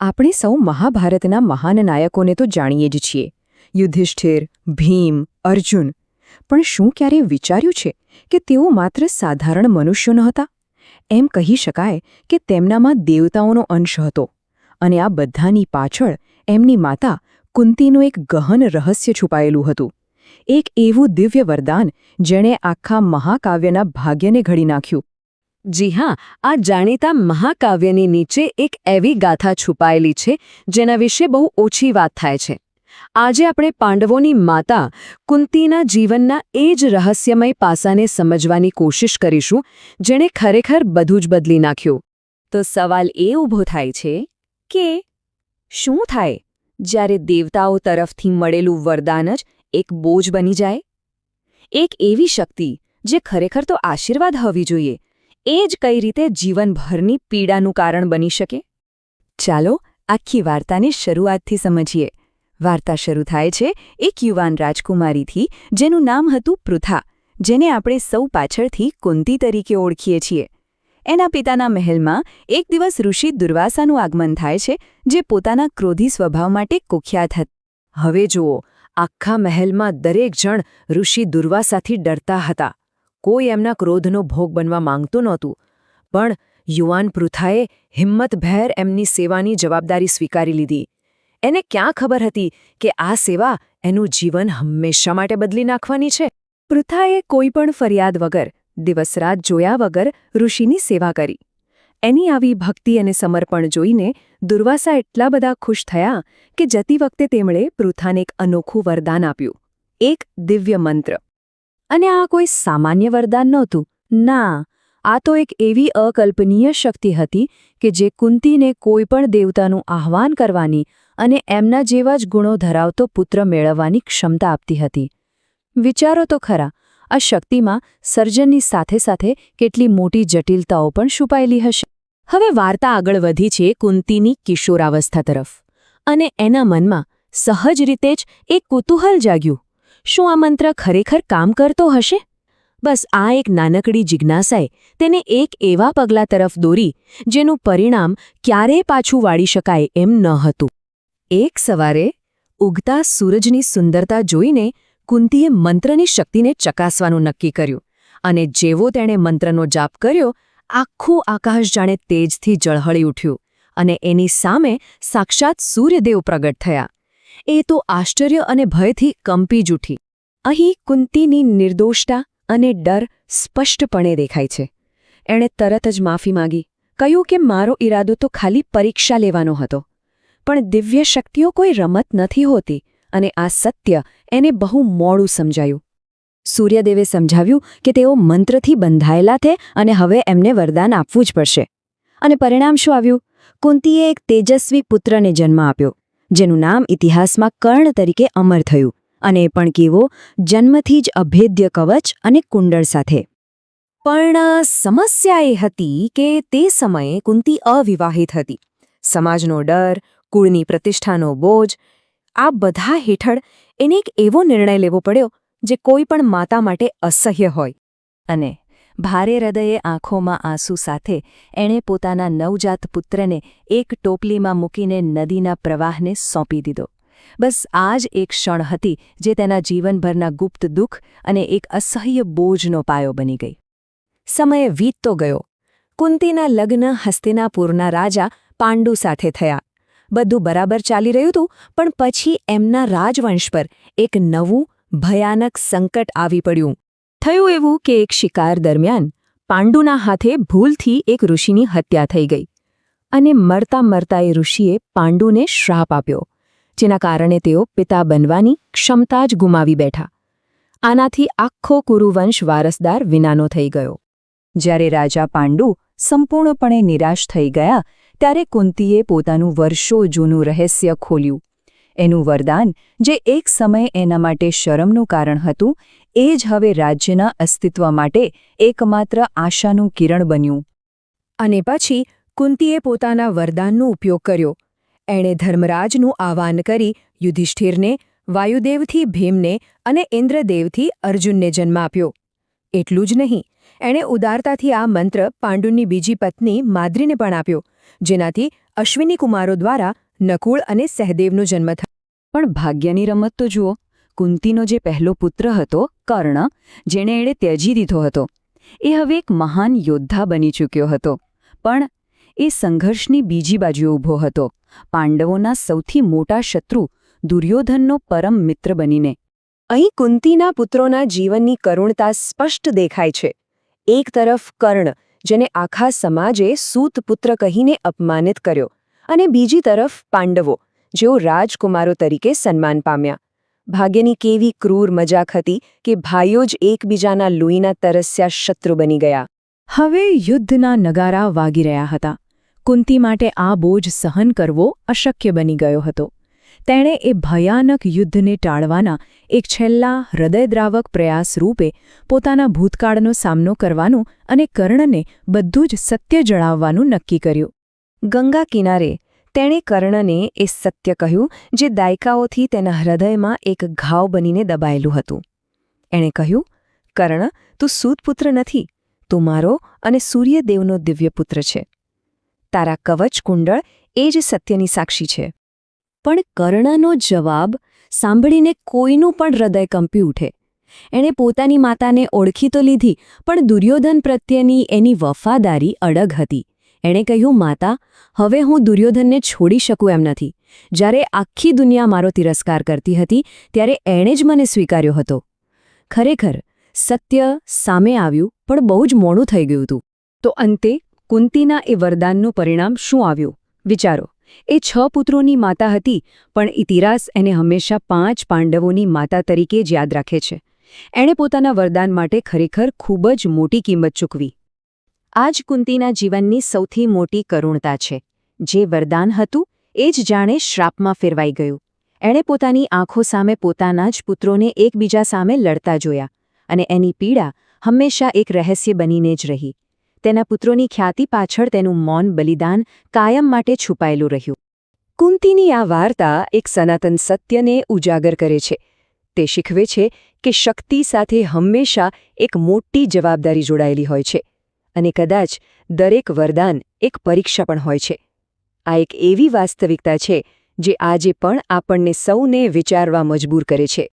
આપણે સૌ મહાભારતના મહાન નાયકોને તો જાણીએ જ છીએ. યુધિષ્ઠિર, ભીમ, અર્જુન. પણ શું ક્યારેય વિચાર્યું છે કે તેઓ માત્ર સાધારણ મનુષ્યો નહોતા? એમ કહી શકાય કે તેમનામાં દેવતાઓનો અંશ હતો. અને આ બધાની પાછળ એમની માતા કુંતીનું એક ગહન રહસ્ય છુપાયેલું હતું. એક એવું દિવ્ય વરદાન જેણે આખા મહાકાવ્યના ભાગ્યને ઘડી નાખ્યું. જી હા, આ જાણીતા મહાકાવ્યની નીચે એક એવી ગાથા છુપાયેલી છે, જેના વિશે બહુ ઓછી વાત થાય છે. આજે આપણે પાંડવોની માતા કુંતીના જીવનના એ જ રહસ્યમય પાસાને સમજવાની કોશિશ કરીશું, જેણે ખરેખર બધું જ બદલી નાખ્યું. તો સવાલ એ ઊભો થાય છે કે શું થાય જ્યારે દેવતાઓ તરફથી મળેલું વરદાન જ એક બોજ બની જાય? એક એવી શક્તિ જે ખરેખર તો આશીર્વાદ હોવી જોઈએ એ જ કઈ રીતે જીવનભરની પીડાનું કારણ બની શકે? ચાલો આખી વાર્તાની શરૂઆતથી સમજીએ. વાર્તા શરૂ થાય છે એક યુવાન રાજકુમારીથી, જેનું નામ હતું પૃથા, જેને આપણે સૌ પાછળથી કુંતી તરીકે ઓળખીએ છીએ. એના પિતાના મહેલમાં એક દિવસ ઋષિ દુર્વાસાનું આગમન થાય છે, જે પોતાના ક્રોધી સ્વભાવ માટે કુખ્યાત હતા. હવે જુઓ, આખા મહેલમાં દરેક જણ ઋષિ દુર્વાસાથી ડરતા હતા. કોઈ એમના ક્રોધનો ભોગ બનવા માંગતું નહોતું. પણ યુવાન પૃથાએ હિંમતભેર એમની સેવાની જવાબદારી સ્વીકારી લીધી. એને ક્યાં ખબર હતી કે આ સેવા એનું જીવન હંમેશા માટે બદલી નાખવાની છે? પૃથાએ કોઈ પણ ફરિયાદ વગર, દિવસરાત જોયા વગર ઋષિની સેવા કરી. એની આવી ભક્તિ અને સમર્પણ જોઈને દુર્વાસા એટલા બધા ખુશ થયા કે જતી વખતે તેમણે પૃથાને એક અનોખું વરદાન આપ્યું. એક દિવ્ય મંત્ર. અને આ કોઈ સામાન્ય વરદાન નહોતું. ના, આ તો એક એવી અકલ્પનીય શક્તિ હતી કે જે કુંતીને કોઈ પણ દેવતાનું આહ્વાન કરવાની અને એમના જેવા જ ગુણો ધરાવતો પુત્ર મેળવવાની ક્ષમતા આપતી હતી. વિચારો તો ખરા, આ શક્તિમાં સર્જનની સાથે સાથે કેટલી મોટી જટિલતાઓ પણ છુપાયેલી હશે. હવે વાર્તા આગળ વધી છે કુંતીની કિશોરાવસ્થા તરફ. અને એના મનમાં સહજ રીતે જ એક કુતૂહલ જાગ્યું. શું આ મંત્ર ખરેખર કામ કરતો હશે? બસ આ એક નાનકડી જિજ્ઞાસાએ તેને એક એવા પગલા તરફ દોરી, જેનું પરિણામ ક્યારેય પાછું વાળી શકાય એમ ન હતું. એક સવારે ઉગતા સૂરજની સુંદરતા જોઈને કુંતીએ મંત્રની શક્તિને ચકાસવાનું નક્કી કર્યું અને જેવો તેણે મંત્રનો જાપ કર્યો, આખું આકાશ જાણે તેજથી જળહળી ઉઠ્યું અને એની સામે સાક્ષાત સૂર્યદેવ પ્રગટ થયા. એ તો આશ્ચર્ય અને ભયથી કંપી જ ઉઠી અહીં કુંતીની નિર્દોષતા અને ડર સ્પષ્ટપણે દેખાય છે. એણે તરત જ માફી માંગી. કહ્યું કે મારો ઈરાદો તો ખાલી પરીક્ષા લેવાનો હતો. પણ દિવ્ય શક્તિઓ કોઈ રમત નથી હોતી અને આ સત્ય એને બહુ મોડું સમજાયું. સૂર્યદેવે સમજાવ્યું કે તેઓ મંત્રથી બંધાયેલા છે અને હવે એમને વરદાન આપવું જ પડશે. અને પરિણામ શું આવ્યું? કુંતીએ એક તેજસ્વી પુત્રને જન્મ આપ્યો. જેનું નામ ઇતિહાસમાં કર્ણ તરીકે અમર થયું અને પણ કેવો જન્મથી જ અભેદ્ય કવચ અને કુંડળ સાથે. પણ, સમસ્યા એ હતી કે તે સમયે કુંતી અવિવાહિત હતી. સમાજનો ડર, કુળની પ્રતિષ્ઠાનો બોજ, આ બધા હેઠળ એને એક એવો નિર્ણય લેવો પડ્યો, જે કોઈ પણ માતા માટે અસહ્ય હોય. અને ભારે હૃદયે આંખોમાં આંસુ સાથે એણે પોતાના નવજાત પુત્રને એક ટોપલીમાં મૂકીને નદીના પ્રવાહને સોંપી દીધો. બસ આ જ એક ક્ષણ હતી જે તેના જીવનભરના ગુપ્ત દુઃખ અને એક અસહ્ય બોજનો પાયો બની ગઈ. સમય વીતતો ગયો. કુંતીના લગ્ન હસ્તિનાપુરના રાજા પાંડુ સાથે થયા. બધું બરાબર ચાલી રહ્યું હતું, પણ પછી એમના રાજવંશ પર એક નવું ભયાનક સંકટ આવી પડ્યું. થયું એવું કે એક શિકાર દરમિયાન પાંડુના હાથે ભૂલથી એક ઋષિની હત્યા થઈ ગઈ અને મરતા મરતા એ ઋષિએ પાંડુને શ્રાપ આપ્યો, જેના કારણે તેઓ પિતા બનવાની ક્ષમતા જ ગુમાવી બેઠા. આનાથી આખો કુરુવંશ વારસદાર વિનાનો થઈ ગયો. જ્યારે રાજા પાંડુ સંપૂર્ણપણે નિરાશ થઈ ગયા, ત્યારે કુંતીએ પોતાનું વર્ષો જૂનું રહસ્ય ખોલ્યું. એનું વરદાન, જે એક સમયે એના માટે શરમનું કારણ હતું, એ જ હવે રાજ્યના અસ્તિત્વ માટે એકમાત્ર આશાનું કિરણ બન્યું. અને પછી, કુંતીએ પોતાના વરદાનનો ઉપયોગ કર્યો. એણે ધર્મરાજનું આહ્વાન કરી યુધિષ્ઠિરને, વાયુદેવથી ભીમને અને ઇન્દ્રદેવથી અર્જુનને જન્મ આપ્યો. એટલું જ નહીં, એણે ઉદારતાથી આ મંત્ર પાંડુની બીજી પત્ની માદ્રીને પણ આપ્યો, જેનાથી અશ્વિની કુમારો દ્વારા નકુળ અને સહદેવનો જન્મ થયો. પણ ભાગ્યની રમત તો જુઓ, કુંતીનો જે પહેલો પુત્ર હતો, કર્ણ, જેણે એણે ત્યજી દીધો હતો. એ હવે એક મહાન યોદ્ધા બની ચૂક્યો હતો. પણ એ સંઘર્ષની બીજી બાજુએ ઊભો હતો, પાંડવોના સૌથી મોટા શત્રુ દુર્યોધનનો પરમ મિત્ર બનીને. અહીં કુંતીના પુત્રોના જીવનની કરુણતા સ્પષ્ટ દેખાય છે. એક તરફ કર્ણ, જેને આખા સમાજે સૂતપુત્ર કહીને અપમાનિત કર્યો. અને બીજી તરફ પાંડવો, જેઓ રાજકુમારો તરીકે સન્માન પામ્યા. ભાગ્યની કેવી ક્રૂર મજાક હતી કે ભાઈઓ જ એકબીજાના લોહીના તરસ્યા શત્રુ બની ગયા. હવે યુદ્ધના નગારા વાગી રહ્યા હતા. કુંતી માટે આ બોજ સહન કરવો અશક્ય બની ગયો હતો. તેણે એ ભયાનક યુદ્ધને ટાળવાના એક છેલ્લા હૃદયદ્રાવક પ્રયાસ રૂપે પોતાના ભૂતકાળનો સામનો કરવાનું અને કર્ણને બધું જ સત્ય જણાવવાનું નક્કી કર્યું. ગંગા કિનારે તેણે કર્ણને એ સત્ય કહ્યું જે દાયકાઓથી તેના હૃદયમાં એક ઘાવ બનીને દબાયેલું હતું. એણે કહ્યું, કર્ણ, તું સૂતપુત્ર નથી, તું મારો અને સૂર્યદેવનો દિવ્યપુત્ર છે. તારા કવચ કુંડળ એ જ સત્યની સાક્ષી છે. પણ કર્ણનો જવાબ સાંભળીને કોઈનું પણ હૃદય કંપી ઉઠે. એણે પોતાની માતાને ઓળખી તો લીધી, પણ દુર્યોધન પ્રત્યેની એની વફાદારી અડગ હતી. એણે કહ્યું, માતા, હવે હું દુર્યોધનને છોડી શકું એમ નથી. જ્યારે આખી દુનિયા મારો તિરસ્કાર કરતી હતી, ત્યારે એણે જ મને સ્વીકાર્યો હતો. ખરેખર, સત્ય સામે આવ્યું, પણ બહુ જ મોડું થઈ ગયું હતું. તો અંતે, કુંતીના એ વરદાનનું પરિણામ શું આવ્યું? વિચારો. એ છ પુત્રોની માતા હતી, પણ ઇતિહાસ એને હંમેશા પાંચ પાંડવોની માતા તરીકે જ યાદ રાખે છે. એણે પોતાના વરદાન માટે ખરેખર ખૂબ જ મોટી કિંમત ચૂકવી. આ જ કુંતીના જીવનની સૌથી મોટી કરુણતા છે. જે વરદાન હતું, એ જ જાણે શ્રાપમાં ફેરવાઈ ગયું. એણે પોતાની આંખો સામે પોતાના જ પુત્રોને એકબીજા સામે લડતા જોયા, અને એની પીડા હંમેશા એક રહસ્ય બનીને જ રહી. તેના પુત્રોની ખ્યાતિ પાછળ તેનું મૌન બલિદાન કાયમ માટે છુપાયેલું રહ્યું. કુંતીની આ વાર્તા એક સનાતન સત્યને ઉજાગર કરે છે. તે શીખવે છે કે શક્તિ સાથે હંમેશા એક મોટી જવાબદારી જોડાયેલી હોય છે. અને કદાચ દરેક વરદાન એક પરીક્ષા પણ હોય છે. આ એક એવી વાસ્તવિકતા છે, જે આજે પણ આપણને સૌને વિચારવા મજબૂર કરે છે.